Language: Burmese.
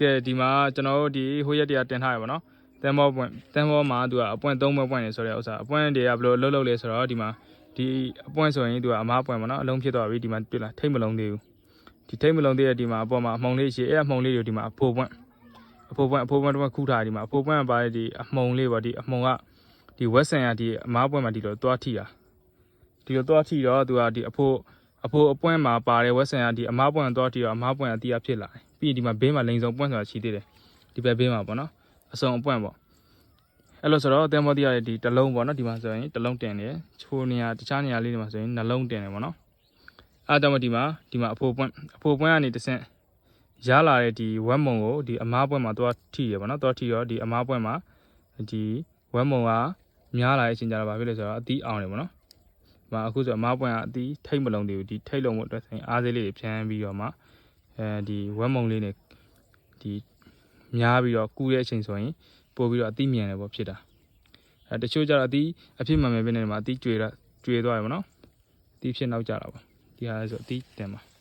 ကဲဒီမှာကျွန်တော်တို့ဒီဟိုရက်တရားတင်ထားရပါတော့တန်ဘောပွင့်တန်ဘောမှာသူကအပွင့်၃ဘွဲ့ပွင့်နေဆိုတဲ့ဥစ္စာအပွင့်တွေကဘယ်လိုလှုပ်လှုပ်လဲဆိုတော့ဒီမှာဒီအပွင့်ဆိုရင်သူကအမားပွင့်ပါနော်အလုံးဖြစ်သွားပြီဒီမှာတွေ့လားထိတ်မလုံးသေးဘူးဒီထိတ်မလုံးသေးတဲ့ဒီမှာအပေါ်မှာအမှုံလေးရှိအဲ့အမှုံလေးတွေကိုဒီမှာအဖိုးပွင့်အဖိုးပွင့်အဖိုးပွင့်တော့ခူးထားဒီမှာအဖိုးပွင့်ကပါတဲ့ဒီအမှုံလေးပေါ့ဒီအမှုံကဒီဝက်ဆန်ရဒီအမားပွင့်မှာဒီလိုသွားထိတာဒီလိုသွားထိတော့သူကဒီအဖိုးအဖိုးအပွင့်မှာပါတဲ့ဝက်ဆန်ရဒီအမားပွင့်သွားထိတော့အမားပွင့်အတီးအဖြစ်လာတယ် ပြီးရင်ဒီမှာဘေးမှာလိန်စုံပွင့်ဆိုတာရှိသေးတယ်ဒီဘက်ဘေးမှာပေါ့နော်အစုံအပွင့်ပေါ့အဲ့လိုဆိုတော့တဲမောတီရတဲ့ဒီတစ်လုံးပေါ့နော်ဒီမှာဆိုရင်တစ်လုံးတင်တယ်ချိုးနေရတခြားနေရာလေးတွေမှာဆိုရင်နှလုံးတင်တယ်ပေါ့နော်အဲ့ဒါကြောင့်မို့ဒီမှာဒီမှာအဖိုးပွင့်အဖိုးပွင့်ကနေတစ်ဆင့်ရလာတဲ့ဒီဝက်မုံကိုဒီအမားပွင့်မှာသွားထိရပေါ့နော်သွားထိရောဒီအမားပွင့်မှာဒီဝက်မုံကများလာတဲ့အချိန်ကျတော့ဘာဖြစ်လဲဆိုတော့အသီးအောင်တယ်ပေါ့နော်ဒီမှာအခုဆိုအမားပွင့်ကအသီးထိတ်မလုံးသေးဘူးဒီထိတ်လုံးဖို့အတွက်ဆိုရင်အားစေးလေးတွေဖြန်းပြီးတော့မှ အဲဒီဝက်မုံလေးနဲ့ဒီများပြီးတော့ကူးတဲ့အချိန်ဆိုရင်ပို့ပြီးတော့အသီးမြန်တယ်ပေါ့ဖြစ်တာအဲတချို့ကျတော့အသီးအဖြစ်မှန်မယ်ပြနေတယ်မှာအသီးကျွေတာကျွေသွားတယ်ပေါ့နော်အသီးဖြစ်နောက်ကြတာပေါ့ဒီဟာလဲဆိုအသီးတင်ပါ